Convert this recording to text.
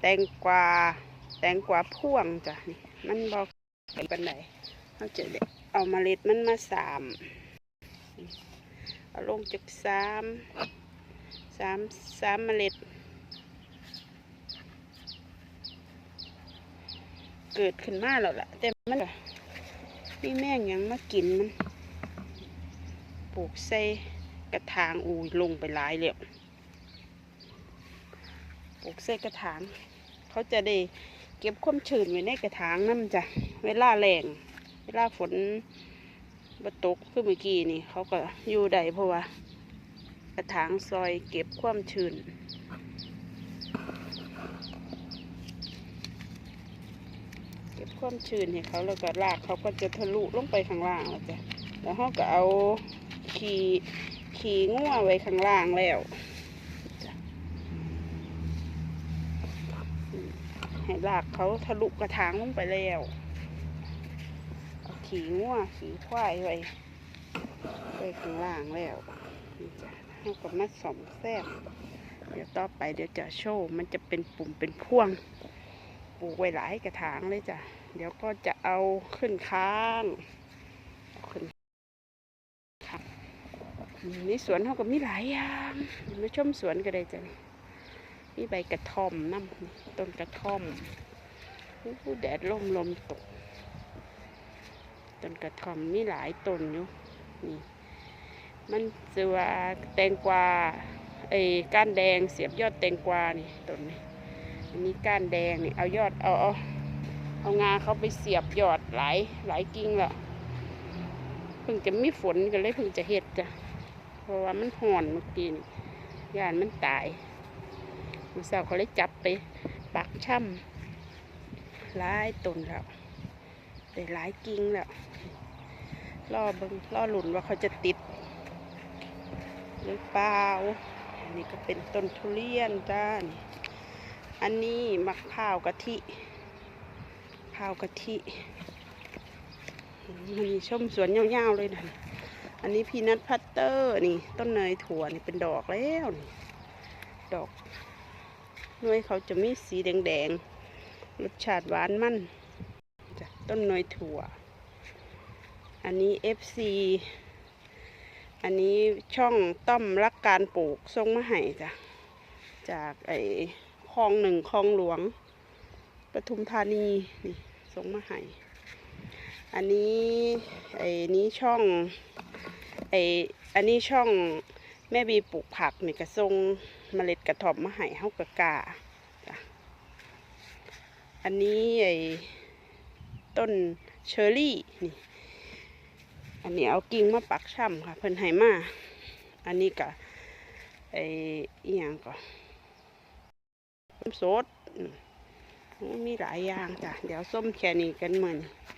แตงกวาแตงกวาพ่วงจ้ะนี่มันบอกไปปันไหนเขาจะได้เอาเล็ดมันมาสามเอาลงจากสามสามสามเมล็ด เกิดขึ้นมาแล้วล่ะแต่มันก็มีแม่งยังมากินมันปลูกใส่กระถางอูลงไปหลายแล้ว ลูกใส่กระถาง เขาจะได้เก็บความชื้นไว้ในกระถางนั่นจ้ะเวลาแรงเวลาฝนบตกคือเมื่อกี้นี่ เขาก็อยู่ได้เพราะว่า กระถางซอยเก็บความชื้นเก็บความชื้นให้เขาแล้วก็รากเขาก็จะทะลุลงไปข้างล่างแล้วจ้ะแล้วเขาก็เอาขี่ขี่งัวไว้ข้างล่างแล้วจ้ะอืม ให้รากเขาทะลุกระถางลงไปแล้วขี่งัวขี่ควายไว้ไว้ข้างล่างแล้วนี่จ้ะเขาก็มาสอมแซมเดี๋ยวต่อไปเดี๋ยวจะโชว์มันจะเป็นปุ่มเป็นพ่วงปลูกไว้หลายกระถางเลยจ้ะเดี๋ยวก็จะเอาขึ้นค้างขึ้นค้างอืมในสวนเขาก็มีหลายอย่างมาชมสวนก็ได้จ้ะ มีใบกระท่อมน้ำต้นกระท่อมอู้แดดลมลมตกต้นกระท่อมมีหลายต้นอยู่นี่มันจะว่าแตงกวาไอ้ก้านแดงเสียบยอดแตงกวานี่ต้นนี้อันนี้ก้านแดงนี่เอายอดเอาเอาเอางาเขาไปเสียบยอดหลายหลายกิ่งแล้วเพิ่งจะมีฝนก็เลยเพิ่งจะเห็ดจ้ะเพราะว่ามันห่อนเมื่อกี้นี่ยานมันตาย มื่อเช้าเขาเลยจับไปปักช่ำหลายต้นแล้วได้หลายกิ่งแล้วล่อเบิงล่อหลุนว่าเขาจะติด หรือเปล่า อันนี้ก็เป็นต้นทุเรียนจ้านี่อันนี้มะพร้าวกะทิพร้าวกะทิมันมีชมสวนยาวๆเลยนะอันนี้พีนัทพัตเตอร์นี่ ต้นเนยถั่วนี่เป็นดอกแล้วนี่ ดอก หน่วยเขาจะมีสีแดงๆรสชาติหวานมันจ้ะต้นเนยถั่ว อันนี้ FC อันนี้ช่องต้อมรักการปลูกทรงมะไห่จ้ะจากไอ้คลองหนึ่งคลองหลวงปทุมธานีนี่ส่งมาให้อันนี้ไอ้นี้ช่องไอ้อันนี้ช่อง แม่บีปลูกผักนี่ก็ส่งเมล็ดกระถอบมาให้เฮากะกาอันนี้ไอ้ต้นเชอร์รี่นี่ อันนี้เอากิ่งมาปักช่ำค่ะ เพิ่นให้มา อันนี้ก็ไอ้อีหยังก็ส้มสดมมีหลายอย่างจ้ะ เดี๋ยวส้มแค่นี้กันเหมือน